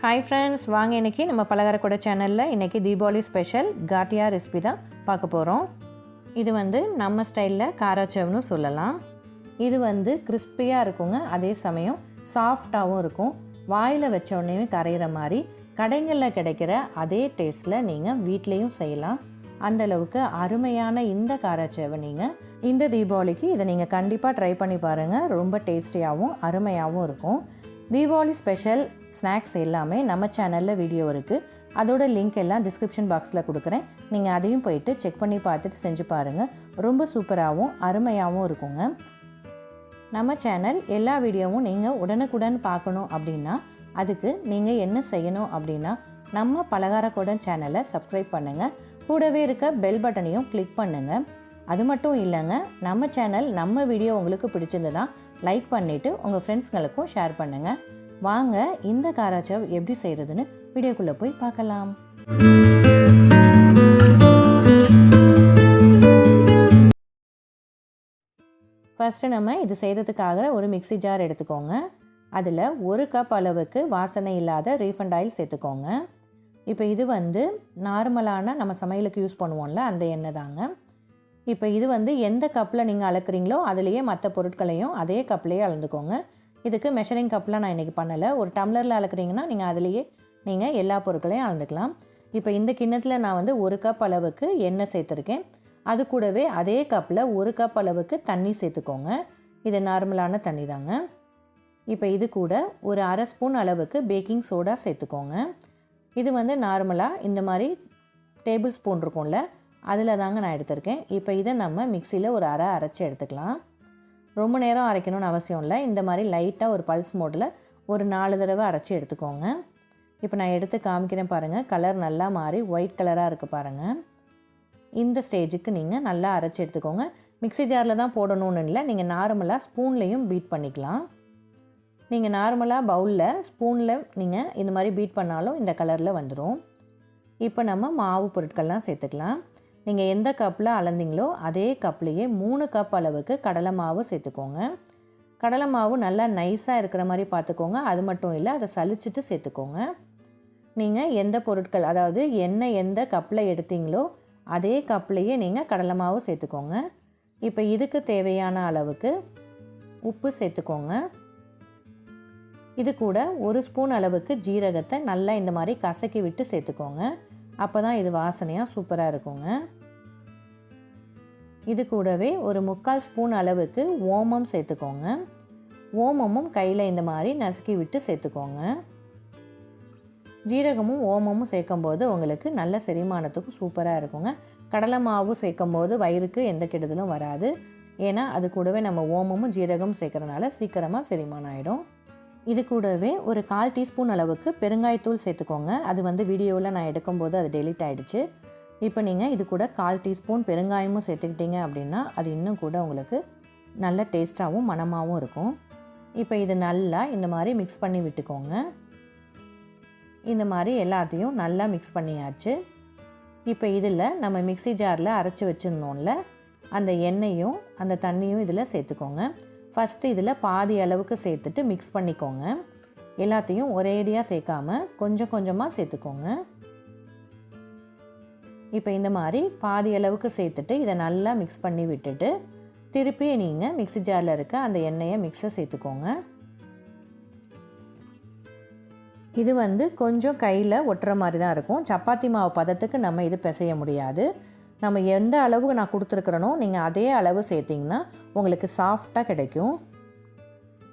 Hi friends வாங்க இன்றைக்கி நம்ம பலகாரக்கூட சேனலில் இன்றைக்கி தீபாவளி ஸ்பெஷல் காட்டியா ரெசிபி தான் பார்க்க போகிறோம் இது வந்து நம்ம ஸ்டைலில் காராச்சவ்னு சொல்லலாம். இது வந்து கிறிஸ்பியாக இருக்குங்க அதே சமயம் சாஃப்டாகவும் இருக்கும். வாயில் வச்ச உடனே கரையிற மாதிரி கடைகளில் கிடைக்கிற அதே டேஸ்ட்டில் நீங்கள் வீட்லேயும் செய்யலாம். அந்த அளவுக்கு அருமையான இந்த காராச்சேவை நீங்கள் இந்த தீபாவளிக்கு இதை நீங்கள் கண்டிப்பாக ட்ரை பண்ணி பாருங்கள் ரொம்ப டேஸ்டியாகவும் அருமையாகவும் இருக்கும். தீபாவளி ஸ்பெஷல் ஸ்நாக்ஸ் எல்லாமே நம்ம சேனலில் வீடியோ இருக்குது அதோட லிங்க் எல்லாம் டிஸ்கிரிப்ஷன் பாக்ஸில் கொடுக்குறேன். நீங்கள் அதையும் போயிட்டு செக் பண்ணி பார்த்துட்டு செஞ்சு பாருங்கள் ரொம்ப சூப்பராகவும் அருமையாகவும் இருக்குங்க. நம்ம சேனல் எல்லா வீடியோவும் நீங்கள் உடனுக்குடன் பார்க்கணும் அப்படின்னா அதுக்கு நீங்கள் என்ன செய்யணும் அப்படின்னா நம்ம பலகாரக்கூடன் சேனலை சப்ஸ்கிரைப் பண்ணுங்கள் கூடவே இருக்க பெல் பட்டனையும் கிளிக் பண்ணுங்கள் அது மட்டும் இல்லைங்க நம்ம சேனல் நம்ம வீடியோ உங்களுக்கு பிடிச்சிருந்ததுன்னா லைக் பண்ணிவிட்டு உங்கள் ஃப்ரெண்ட்ஸ்களுக்கும் ஷேர் பண்ணுங்கள் வாங்க இந்த காராச்சவ் எப்படி செய்கிறதுன்னு வீடியோக்குள்ளே போய் பார்க்கலாம். ஃபஸ்ட்டு நம்ம இது செய்கிறதுக்காக ஒரு மிக்ஸி ஜார் எடுத்துக்கோங்க. அதில் ஒரு கப் அளவுக்கு வாசனை இல்லாத ரீஃபண்ட் ஆயில் சேர்த்துக்கோங்க. இப்போ இது வந்து நார்மலான நம்ம சமையலுக்கு யூஸ் பண்ணுவோம்ல அந்த எண்ணெய் தாங்க. இப்போ இது வந்து எந்த கப்பில் நீங்கள் அளக்குறீங்களோ அதுலேயே மற்ற பொருட்களையும் அதே கப்லேயே அளந்துக்கோங்க. இதுக்கு மெஷரிங் கப்லாம் நான் இன்றைக்கி பண்ணலை. ஒரு டம்ளரில் அளக்குறீங்கன்னா நீங்கள் அதுலேயே நீங்கள் எல்லா பொருட்களையும் அளந்துக்கலாம். இப்போ இந்த கிண்ணத்தில் நான் வந்து ஒரு கப் அளவுக்கு எண்ணெய் சேர்த்துருக்கேன். அது கூடவே அதே கப்பில் ஒரு கப் அளவுக்கு தண்ணி சேர்த்துக்கோங்க. இது நார்மலான தண்ணி தாங்க. இப்போ இது கூட ஒரு அரை ஸ்பூன் அளவுக்கு பேக்கிங் சோடா சேர்த்துக்கோங்க. இது வந்து நார்மலாக இந்த மாதிரி டேபிள் ஸ்பூன் இருக்கும்ல அதில் தாங்க நான் எடுத்திருக்கேன். இப்போ இதை நம்ம மிக்சியில் ஒரு அரை அரைச்சி எடுத்துக்கலாம். ரொம்ப நேரம் அரைக்கணும்னு அவசியம் இல்லை. இந்த மாதிரி லைட்டாக ஒரு பல்ஸ் மோடில் ஒரு நாலு தடவை அரைச்சி எடுத்துக்கோங்க. இப்போ நான் எடுத்து காமிக்கிறேன் பாருங்கள் கலர் நல்லா மாறி ஒயிட் கலராக இருக்குது பாருங்கள் இந்த ஸ்டேஜுக்கு நீங்கள் நல்லா அரைச்சி எடுத்துக்கோங்க. மிக்ஸி ஜாரில் தான் போடணும்னு இல்லை. நீங்கள் நார்மலாக ஸ்பூன்லேயும் பீட் பண்ணிக்கலாம். நீங்கள் நார்மலாக பவுலில் ஸ்பூனில் நீங்கள் இந்த மாதிரி பீட் பண்ணாலும் இந்த கலரில் வந்துடும் இப்போ நம்ம மாவு பொருட்கள்லாம் சேர்த்துக்கலாம். நீங்கள் எந்த கப்பில் அளந்தீங்களோ அதே கப்லேயே மூணு கப் அளவுக்கு கடலை மாவு சேர்த்துக்கோங்க. கடலை மாவு நல்லா நைஸாக இருக்கிற மாதிரி பார்த்துக்கோங்க. அது மட்டும் இல்லை அதை சலிச்சிட்டு சேர்த்துக்கோங்க. நீங்கள் எந்த பொருட்கள் அதாவது எண்ணெய் எந்த கப்பில் எடுத்தீங்களோ அதே கப்லேயே நீங்கள் கடலை மாவு சேர்த்துக்கோங்க. இப்போ இதுக்கு தேவையான அளவுக்கு உப்பு சேர்த்துக்கோங்க. இது கூட ஒரு ஸ்பூன் அளவுக்கு ஜீரகத்தை நல்லா இந்த மாதிரி கசக்கி விட்டு சேர்த்துக்கோங்க. அப்போ தான் இது வாசனையாக சூப்பராக இருக்குங்க. இது கூடவே ஒரு முக்கால் ஸ்பூன் அளவுக்கு ஓமம் சேர்த்துக்கோங்க. ஓமமும் கையில் இந்த மாதிரி நசுக்கி விட்டு சேர்த்துக்கோங்க. ஜீரகமும் ஓமமும் சேர்க்கும்போது உங்களுக்கு நல்ல செரிமானத்துக்கும் சூப்பராக இருக்குங்க. கடலை மாவு சேர்க்கும்போது வயிறுக்கு எந்த கெடுதலும் வராது. ஏன்னா அது கூடவே நம்ம ஓமமும் ஜீரகமும் சேர்க்குறனால சீக்கிரமாக செரிமானம் ஆகிடும் இது கூடவே ஒரு கால் டீஸ்பூன் அளவுக்கு பெருங்காயத்தூள் சேர்த்துக்கோங்க. அது வந்து வீடியோவில் நான் எடுக்கும்போது அது டெலிட் ஆகிடுச்சு இப்போ நீங்கள் இது கூட கால் டீஸ்பூன் பெருங்காயமும் சேர்த்துக்கிட்டீங்க அப்படின்னா அது இன்னும் கூட உங்களுக்கு நல்ல டேஸ்ட்டாகவும் மணமாகவும் இருக்கும். இப்போ இது நல்லா இந்த மாதிரி மிக்ஸ் பண்ணி விட்டுக்கோங்க. இந்த மாதிரி எல்லாத்தையும் நல்லா மிக்ஸ் பண்ணியாச்சு. இப்போ இதில் நம்ம மிக்ஸி ஜாரில் அரைச்சி வச்சுருந்தோம்ல அந்த எண்ணெயும் அந்த தண்ணியும் இதில் சேர்த்துக்கோங்க. ஃபஸ்ட்டு இதில் பாதி அளவுக்கு சேர்த்துட்டு மிக்ஸ் பண்ணிக்கோங்க. எல்லாத்தையும் ஒரேடியாக சேர்க்காம கொஞ்சம் கொஞ்சமாக சேர்த்துக்கோங்க. இப்போ இந்த மாதிரி பாதி அளவுக்கு சேர்த்துட்டு இதை நல்லா மிக்ஸ் பண்ணி விட்டுட்டு திருப்பி நீங்கள் மிக்ஸி ஜாரில் இருக்க அந்த எண்ணெயை மிக்ஸை சேர்த்துக்கோங்க. இது வந்து கொஞ்சம் கையில் ஒட்டுற மாதிரி தான் இருக்கும். சப்பாத்தி மாவு பதத்துக்கு நம்ம இது பிசைய முடியாது. நம்ம எந்த அளவுக்கு நான் கொடுத்துருக்குறனோ நீங்கள் அதே அளவு சேர்த்திங்கன்னா உங்களுக்கு சாஃப்டாக கிடைக்கும்.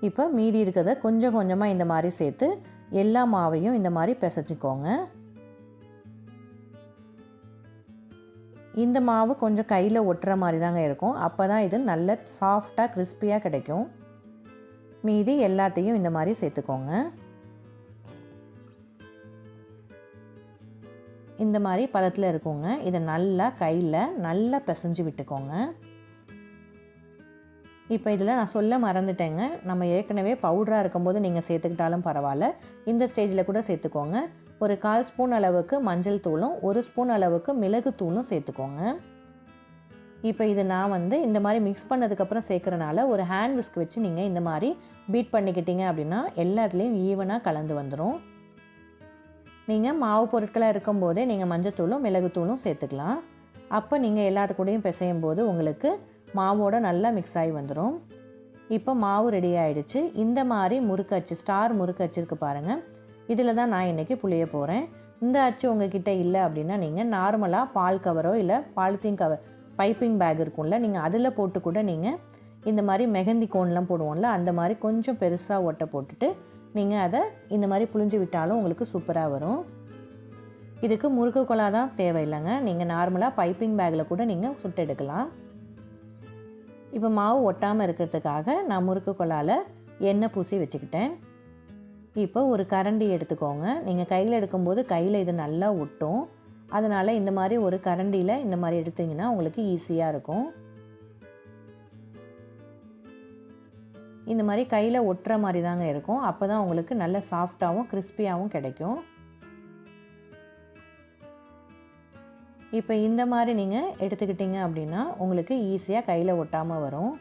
இப்போ மீதி இருக்கிறத கொஞ்சம் கொஞ்சமாக இந்த மாதிரி சேர்த்து எல்லா மாவையும் இந்த மாதிரி பிசைச்சிக்கோங்க இந்த மாவு கொஞ்சம் கையில் ஒட்டுற மாதிரி தாங்க இருக்கும். அப்போ தான் இது நல்ல சாஃப்டாக கிறிஸ்பியாக கிடைக்கும். மீதி எல்லாத்தையும் இந்த மாதிரி சேர்த்துக்கோங்க. இந்த மாதிரி பதத்தில் இருக்குங்க. இதை நல்லா கையில் நல்லா பிசைஞ்சு விட்டுக்கோங்க. இப்போ இதில் நான் சொல்ல மறந்துட்டேங்க. நம்ம ஏற்கனவே பவுடராக இருக்கும்போது நீங்கள் சேர்த்துக்கிட்டாலும் பரவாயில்ல. இந்த ஸ்டேஜில் கூட சேர்த்துக்கோங்க. ஒரு கால் ஸ்பூன் அளவுக்கு மஞ்சள் தூளும் ஒரு ஸ்பூன் அளவுக்கு மிளகு தூளும் சேர்த்துக்கோங்க. இப்போ இது நான் வந்து இந்த மாதிரி மிக்ஸ் பண்ணதுக்கப்புறம் சேர்க்குறனால ஒரு ஹேண்ட் விஸ்க் வச்சு நீங்கள் இந்த மாதிரி பீட் பண்ணிக்கிட்டீங்க அப்படின்னா எல்லாத்துலேயும் ஈவனாக கலந்து வந்துடும் நீங்கள் மாவு பொருட்களாக இருக்கும்போதே நீங்கள் மஞ்சத்தூளும் மிளகுத்தூளும் சேர்த்துக்கலாம். அப்போ நீங்கள் எல்லாத்து கூடயும் பிசையும் போது உங்களுக்கு மாவோட நல்லா மிக்ஸ் ஆகி வந்துடும் இப்போ மாவு ரெடி ஆகிடுச்சு இந்த மாதிரி முறுக்கு அச்சு ஸ்டார் முறுக்கு அச்சுருக்கு பாருங்கள் இதில் தான் நான் இன்றைக்கி புளிய போகிறேன் இந்த அச்சு உங்ககிட்ட இல்லை அப்படின்னா நீங்கள் நார்மலாக பால் கவரோ இல்லை பாலித்தீன் கவர் பைப்பிங் பேக் இருக்கும்ல நீங்கள் அதில் போட்டு கூட நீங்கள் இந்த மாதிரி மெஹந்தி கோன்லாம் போடுவோம்ல அந்த மாதிரி கொஞ்சம் பெருசாக ஒட்டை போட்டுட்டு நீங்கள் அதை இந்த மாதிரி புழிஞ்சு விட்டாலும் உங்களுக்கு சூப்பராக வரும். இதுக்கு முறுக்கு குழா தான் தேவையில்லைங்க. நீங்கள் நார்மலாக பைப்பிங் பேக்கில் கூட நீங்கள் சுட்டு எடுக்கலாம். இப்போ மாவு ஒட்டாமல் இருக்கிறதுக்காக நான் முறுக்கு குழாவில் எண்ணெய் பூசி வச்சுக்கிட்டேன். இப்போ ஒரு கரண்டி எடுத்துக்கோங்க. நீங்கள் கையில் எடுக்கும்போது கையில் இது நல்லா ஒட்டும். அதனால் இந்த மாதிரி ஒரு கரண்டியில் இந்த மாதிரி எடுத்திங்கன்னா உங்களுக்கு ஈஸியாக இருக்கும். இந்த மாதிரி கையில் ஒட்டுற மாதிரி தாங்க இருக்கும். அப்போ தான் உங்களுக்கு நல்ல சாஃப்டாகவும் கிறிஸ்பியாகவும் கிடைக்கும். இப்போ இந்த மாதிரி நீங்கள் எடுத்துக்கிட்டீங்க அப்படின்னா உங்களுக்கு ஈஸியாக கையில் ஒட்டாமல் வரும்.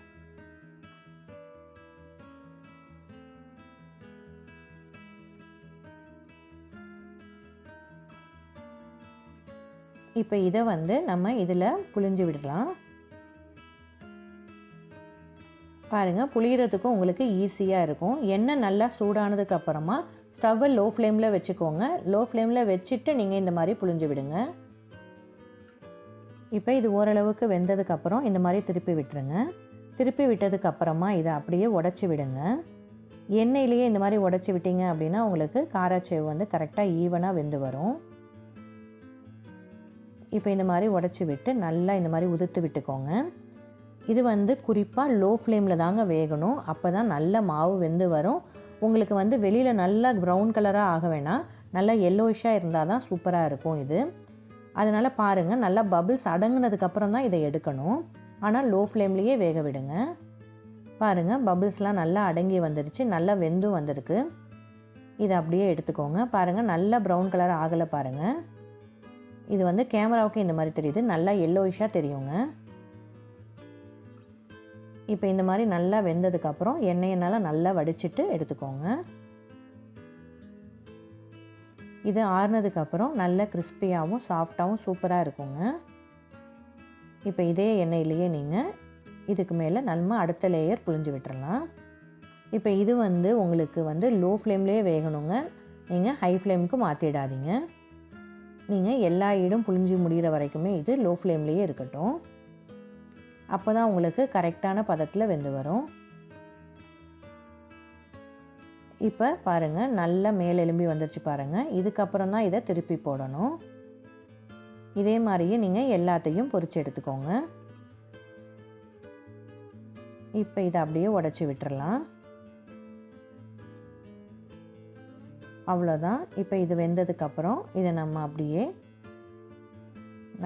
இப்போ இதை வந்து நம்ம இதில் புழிஞ்சு விடலாம். பாருங்கள் புளியறதுக்கும் உங்களுக்கு ஈஸியாக இருக்கும். எண்ணெய் நல்லா சூடானதுக்கு அப்புறமா ஸ்டவ்வை லோ ஃப்ளேமில் வச்சுக்கோங்க லோ ஃப்ளேமில் வச்சுட்டு நீங்கள் இந்த மாதிரி புழிஞ்சு விடுங்க. இப்போ இது ஓரளவுக்கு வெந்ததுக்கப்புறம் இந்த மாதிரி திருப்பி விட்டுருங்க. திருப்பி விட்டதுக்கு அப்புறமா இதை அப்படியே உடச்சி விடுங்க. எண்ணெயிலேயே இந்த மாதிரி உடச்சி விட்டீங்க அப்படின்னா உங்களுக்கு காராச்சேவு வந்து கரெக்டாக ஈவனாக வெந்து வரும். இப்போ இந்த மாதிரி உடச்சி விட்டு நல்லா இந்த மாதிரி உதுத்து விட்டுக்கோங்க. இது வந்து குறிப்பாக லோ ஃப்ளேமில் தாங்க வேகணும். அப்போ தான் நல்ல மாவு வெந்து வரும். உங்களுக்கு வந்து வெளியில் நல்லா ப்ரௌன் கலராக ஆக வேணாம். நல்லா எல்லோயிஷாக இருந்தால் தான் சூப்பராக இருக்கும் இது. அதனால் பாருங்கள் நல்லா பபிள்ஸ் அடங்கினதுக்கப்புறம் தான் இதை எடுக்கணும். ஆனால் லோ ஃப்ளேம்லேயே வேக விடுங்க. பாருங்கள் பபிள்ஸ்லாம் நல்லா அடங்கி வந்துருச்சு. நல்லா வெந்தும் வந்திருக்கு. இதை அப்படியே எடுத்துக்கோங்க. பாருங்கள் நல்லா ப்ரௌன் கலர் ஆகலை பாருங்கள் இது வந்து கேமராவுக்கு இந்த மாதிரி தெரியுது. நல்லா எல்லோயிஷாக தெரியுங்க. இப்போ இந்த மாதிரி நல்லா வெந்ததுக்கப்புறம் எண்ணெயினால் நல்லா வடிச்சிட்டு எடுத்துக்கோங்க. இது ஆறுனதுக்கப்புறம் நல்ல கிறிஸ்பியாகவும் சாஃப்டாகவும் சூப்பராக இருக்குங்க. இப்போ இதே எண்ணெயிலேயே நீங்கள் இதுக்கு மேலே நம்ம அடுத்த லேயர் புழிஞ்சு விட்டுறலாம். இப்போ இது வந்து உங்களுக்கு வந்து லோ ஃப்ளேம்லேயே வேகணுங்க. நீங்கள் ஹை ஃப்ளேமுக்கு மாற்றிடாதீங்க நீங்கள் எல்லா ஈடும் புழிஞ்சு முடிகிற வரைக்குமே இது லோ ஃப்ளேம்லேயே இருக்கட்டும். அப்போ தான் உங்களுக்கு கரெக்டான பதத்தில் வெந்து வரும். இப்போ பாருங்கள் நல்லா மேலெலும்பி வந்துருச்சு பாருங்கள் இதுக்கப்புறம் தான் இதை திருப்பி போடணும். இதே மாதிரியே நீங்கள் எல்லாத்தையும் பொறிச்சு எடுத்துக்கோங்க. இப்போ இதை அப்படியே உடச்சி விட்டுறலாம். அவ்வளோதான் இப்போ இது வெந்ததுக்கப்புறம் இதை நம்ம அப்படியே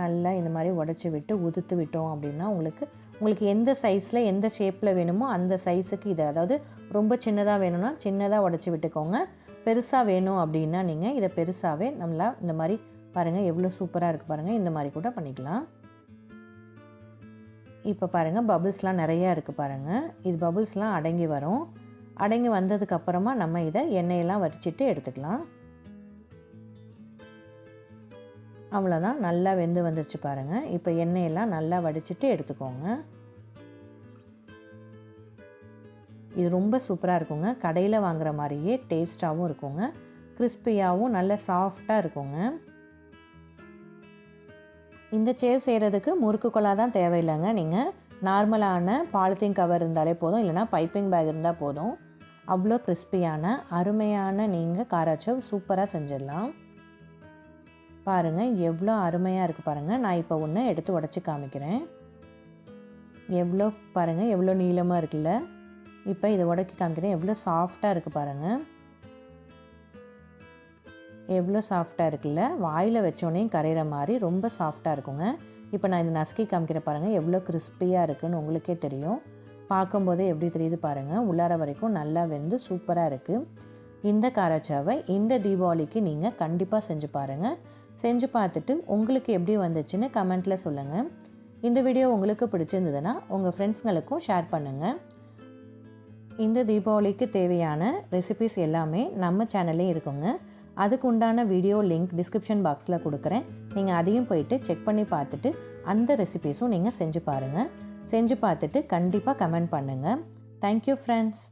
நல்லா இந்த மாதிரி உடச்சி விட்டு உதுத்து விட்டோம் அப்படின்னா உங்களுக்கு உங்களுக்கு எந்த சைஸில் எந்த ஷேப்பில் வேணுமோ அந்த சைஸுக்கு இது அதாவது ரொம்ப சின்னதாக வேணும்னா சின்னதாக உடச்சி விட்டுக்கோங்க. பெருசாக வேணும் அப்படின்னா நீங்கள் இதை பெருசாகவே நம்மளா இந்த மாதிரி பாருங்கள் எவ்வளோ சூப்பராக இருக்குது பாருங்கள் இந்த மாதிரி கூட பண்ணிக்கலாம். இப்போ பாருங்கள் பபுள்ஸ்லாம் நிறையா இருக்குது பாருங்கள் இது பபுள்ஸ்லாம் அடங்கி வரும். அடங்கி வந்ததுக்கப்புறமா நம்ம இதை எண்ணெயெல்லாம் வரிச்சிட்டு எடுத்துக்கலாம். அவ்வளோதான் நல்லா வெந்து வந்துருச்சு பாருங்கள் இப்போ எண்ணெயெல்லாம் நல்லா வடிச்சிட்டு எடுத்துக்கோங்க. இது ரொம்ப சூப்பராக இருக்குங்க. கடையில் வாங்குற மாதிரியே டேஸ்ட்டாகவும் இருக்குங்க. கிறிஸ்பியாகவும் நல்ல சாஃப்டாக இருக்குங்க. இந்த சேவ் செய்கிறதுக்கு முறுக்கு கொலா தான் தேவையில்லைங்க நீங்கள் நார்மலான பாலித்தீன் கவர் இருந்தாலே போதும் இல்லைனா பைப்பிங் பேக் இருந்தால் போதும். அவ்வளோ கிறிஸ்பியான அருமையான நீங்கள் காராச்சவ் சூப்பராக செஞ்சிடலாம். பாருங்கள் எவ்வளோ அருமையாக இருக்குது பாருங்கள் நான் இப்போ ஒன்று எடுத்து உடச்சி காமிக்கிறேன். எவ்வளோ பாருங்கள் எவ்வளோ நீளமாக இருக்குல்ல. இப்போ இதை உடக்கி காமிக்கிறேன். எவ்வளோ சாஃப்டாக இருக்குது பாருங்கள் எவ்வளோ சாஃப்டாக இருக்குல்ல. வாயில் வச்சோடனே கரையிற மாதிரி ரொம்ப சாஃப்டாக இருக்குங்க. இப்போ நான் இந்த நசுக்கி காமிக்கிற பாருங்கள் எவ்வளோ கிறிஸ்பியாக இருக்குன்னு உங்களுக்கே தெரியும். பார்க்கும்போதே எப்படி தெரியுது பாருங்கள் உள்ளார வரைக்கும் நல்லா வெந்து சூப்பராக இருக்குது இந்த காராச்சாவை இந்த தீபாவளிக்கு நீங்கள் கண்டிப்பாக செஞ்சு பாருங்கள் செஞ்சு பார்த்துட்டு உங்களுக்கு எப்படி வந்துச்சுன்னு கமெண்ட்டில் சொல்லுங்கள் இந்த வீடியோ உங்களுக்கு பிடிச்சிருந்ததுன்னா உங்கள் ஃப்ரெண்ட்ஸுங்களுக்கும் ஷேர் பண்ணுங்கள் இந்த தீபாவளிக்கு தேவையான ரெசிபிஸ் எல்லாமே நம்ம சேனல்லே இருக்குங்க. அதுக்கு உண்டான வீடியோ லிங்க் டிஸ்கிரிப்ஷன் பாக்ஸில் கொடுக்குறேன். நீங்கள் அதையும் போயிட்டு செக் பண்ணி பார்த்துட்டு அந்த ரெசிபீஸும் நீங்கள் செஞ்சு பாருங்கள் செஞ்சு பார்த்துட்டு கண்டிப்பாக கமெண்ட் பண்ணுங்கள் தேங்க்யூ ஃப்ரெண்ட்ஸ்